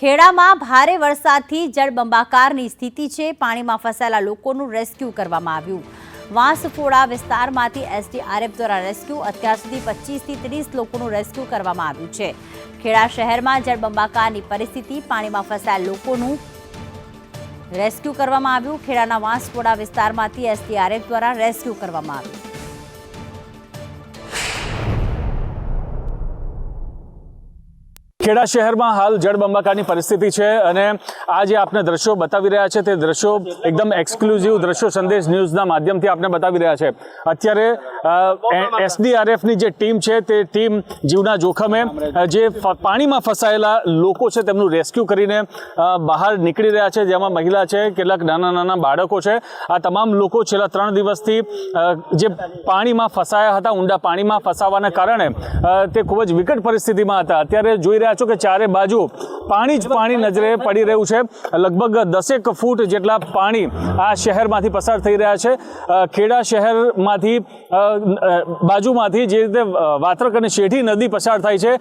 ખેડામાં ભારે વરસાદથી જળબંબાકારની સ્થિતિ છે. પાણીમાં ફસાયેલા લોકોનું રેસ્ક્યુ કરવામાં આવ્યું. વાંસફોડા વિસ્તારમાંથી એસડીઆરએફ દ્વારા રેસ્ક્યુ, અત્યાર સુધી પચીસથી ત્રીસ લોકોનું રેસ્ક્યુ કરવામાં આવ્યું છે. ખેડા શહેરમાં જળબંબાકારની પરિસ્થિતિ, પાણીમાં ફસાયેલા લોકોનું રેસ્ક્યુ કરવામાં આવ્યું. ખેડાના વાંસફોડા વિસ્તારમાંથી એસડીઆરએફ દ્વારા રેસ્ક્યુ કરવામાં આવ્યું. ખેડા શહેરમાં હાલ જળબંબાકારની પરિસ્થિતિ છે અને આ જે આપને દ્રશ્યો બતાવી રહ્યા છે તે દ્રશ્યો એકદમ એક્સક્લુઝિવ દ્રશ્યો સંદેશ ન્યૂઝના માધ્યમથી આપને બતાવી રહ્યા છે. અત્યારે એસડીઆરએફની જે ટીમ છે તે ટીમ જીવના જોખમે જે પાણીમાં ફસાયેલા લોકો છે તેમનું રેસ્ક્યુ કરીને બહાર નીકળી રહ્યા છે. જેમાં મહિલા છે, કેટલાક નાના નાના બાળકો છે. આ તમામ લોકો છેલ્લા ત્રણ દિવસથી જે પાણીમાં ફસાયા હતા, ઊંડા પાણીમાં ફસાવાના કારણે તે ખૂબ જ વિકટ પરિસ્થિતિમાં હતા. અત્યારે જોઈ રહ્યા છો કે ચારે બાજુ પાણી જ પાણી નજરે પડી રહ્યું છે. લગભગ દસેક ફૂટ જેટલા પાણી આ શહેરમાંથી પસાર થઈ રહ્યા છે. ખેડા શહેરમાંથી બાજુમાંથી જે રીતે વાત્રક અને શેઠી નદી પસાર થાય છે,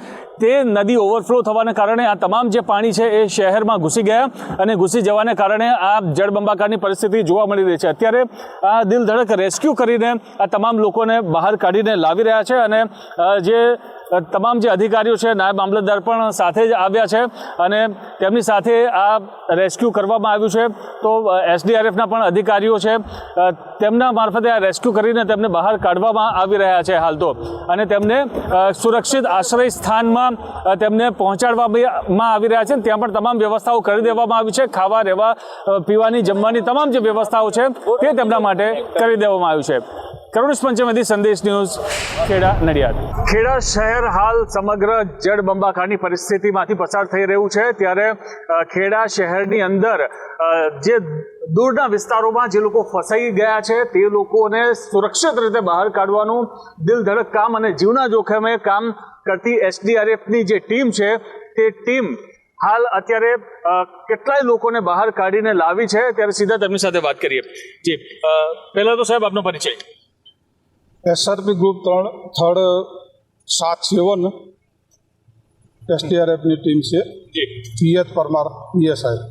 તે નદી ઓવરફ્લો થવાને કારણે આ તમામ જે પાણી છે એ શહેરમાં ઘૂસી ગયા અને ઘૂસી જવાને કારણે આ જળબંબાકારની પરિસ્થિતિ જોવા મળી રહી છે. અત્યારે આ દિલ ધડક રેસ્ક્યુ કરીને આ તમામ લોકોને બહાર કાઢીને લાવી રહ્યા છે અને જે તમામ જે અધિકારીઓ છે, નાયબ મામલતદાર પણ સાથે જ આવ્યા છે અને તેમની સાથે આ રેસ્ક્યુ કરવામાં આવ્યું છે. તો એસડીઆરએફના પણ અધિકારીઓ છે. તેમના મારફતે આ રેસ્ક્યુ કરીને તેમને બહાર કાઢવામાં આવી રહ્યા છે હાલ તો. અને તેમને સુરક્ષિત આશ્રય સ્થાનમાં તેમને પહોંચાડવામાં આવી રહ્યા છે. ત્યાં પણ તમામ વ્યવસ્થાઓ કરી દેવામાં આવી છે. ખાવા, રહેવા પીવાની, જમવાની તમામ જે વ્યવસ્થાઓ છે, તે તેમના માટે કરી દેવામાં આવ્યું છે. કરુણેશ પંચમથી સંદેશ ન્યૂઝ, ખેડા નડિયાદ. ખેડા શહેર હાલ સમગ્ર જળબંબાકારની પરિસ્થિતિમાંથી પસાર થઈ રહ્યું છે. ત્યારે ખેડા શહેરની અંદર જે દૂરના વિસ્તારોમાં જે લોકો ફસાઈ ગયા છે, તે લોકોને સુરક્ષિત રીતે બહાર કાઢવાનું દિલધડક કામ અને જીવના જોખમે કામ કરતી એસડીઆરએફની જે ટીમ છે, તે ટીમ હાલ અત્યારે કેટલાય લોકોને બહાર કાઢીને લાવી છે. ત્યારે સીધા તેમની સાથે વાત કરીએ. જી પહેલાં તો સાહેબ આપનો પરિચય. એસઆરપી ગ્રુપ ત્રણ થર્ડ સાત સેવન એસટીઆરએફની ટીમ છે. પીએચ પરમાર પીએસઆઈ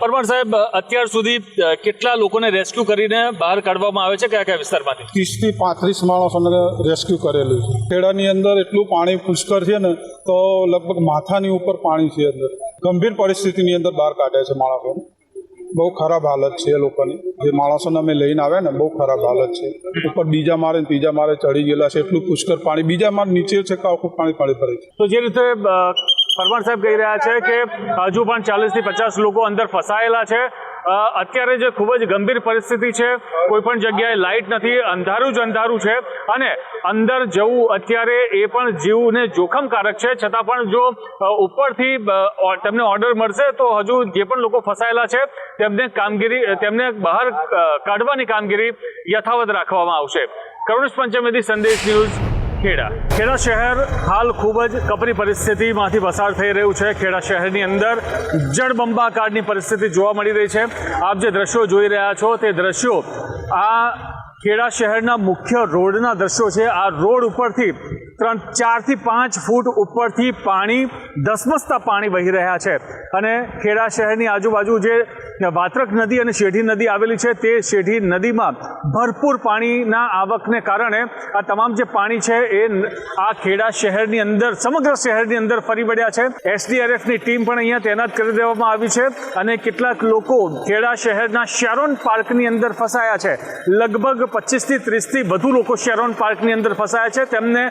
પરમાર સાહેબ અત્યાર સુધી કેટલા લોકોને રેસ્ક્યુ કરીને બહાર કાઢવામાં આવે છે? કયા કયા વિસ્તારમાંથી? ત્રીસથી પાંત્રીસ માણસોને રેસ્ક્યુ કરેલું છે. ખેડાની અંદર એટલું પાણી પુષ્કળ છે ને તો લગભગ માથાની ઉપર પાણી છે અંદર. ગંભીર પરિસ્થિતિની અંદર બહાર કાઢે છે માણસોને. બહુ ખરાબ હાલત છે એ લોકોની. જે માણસોને અમે લઈને આવ્યા ને, બહુ ખરાબ હાલત છે. ઉપર બીજા મારે ત્રીજા મારે ચડી ગયેલા છે, એટલું પુષ્કળ પાણી. બીજા મારે નીચે છે કે આખું પાણી પાણી પડે છે. તો જે રીતે પરમાર સાહેબ કહી રહ્યા છે કે હજુ પણ ચાલીસથી પચાસ લોકો અંદર ફસાયેલા છે. અત્યારે જે ખૂબ જ ગંભીર પરિસ્થિતિ છે, કોઈ પણ જગ્યાએ લાઇટ નથી, અંધારું જ અંધારું છે અને અંદર જવું અત્યારે એ પણ જીવને જોખમકારક છે. છતાં પણ જો ઉપરથી તમને ઓર્ડર મળશે, તો હજુ જે પણ લોકો ફસાયેલા છે, તેમને કામગીરી, તેમને બહાર કાઢવાની કામગીરી યથાવત રાખવામાં આવશે. કરુણેશ પંચમેદી સંદેશ ન્યૂઝ ખેડા. ખેડા શહેર હાલ ખૂબ જ કપરી પરિસ્થિતિમાંથી પસાર થઈ રહ્યું છે. ખેડા શહેરની અંદર જળબંબાકારની પરિસ્થિતિ જોવા મળી રહી છે. આપ જે દ્રશ્યો જોઈ રહ્યા છો તે દ્રશ્યો આ ખેડા શહેરના મુખ્ય રોડના દ્રશ્યો છે. આ રોડ ઉપરથી ત્રણ, ચારથી પાંચ ફૂટ ઉપરથી પાણી, ધસમસતા પાણી વહી રહ્યા છે. અને ખેડા શહેરની આજુબાજુ જે વાત્રક નદી અને શેઢી નદી આવેલી છે. તે શેઢી નદીમાં ભરપૂર પાણીના આવકને કારણે આ તમામ જે પાણી છે એ આ ખેડા શહેરની અંદર, સમગ્ર શહેરની અંદર ફરી વળ્યા છે. એસડીઆરએફની ટીમ પણ અહીંયા તૈનાત કરી દેવામાં આવી છે અને કેટલાક લોકો ખેડા શહેરના શેરોન પાર્કની અંદર ફસાયા છે. લગભગ પચીસથી ત્રીસથી વધુ લોકો શેરોન પાર્કની અંદર ફસાયા છે. તેમને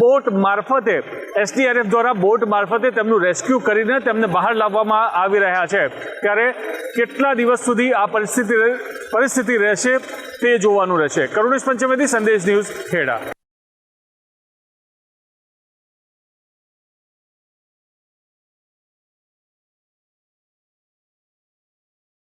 બોટ મારફતે, એસડીઆરએફ દ્વારા બોટ મારફતે તેમનું રેસ્ક્યુ કરીને તેમને બહાર લાવવામાં આવી રહ્યા છે. ત્યારે કેટલા દિવસ સુધી આ પરિસ્થિતિ પરિસ્થિતિ રહેશે તે જોવાનું રહેશે. કરુણેશ પંચમેથી સંદેશ ન્યૂઝ ખેડા.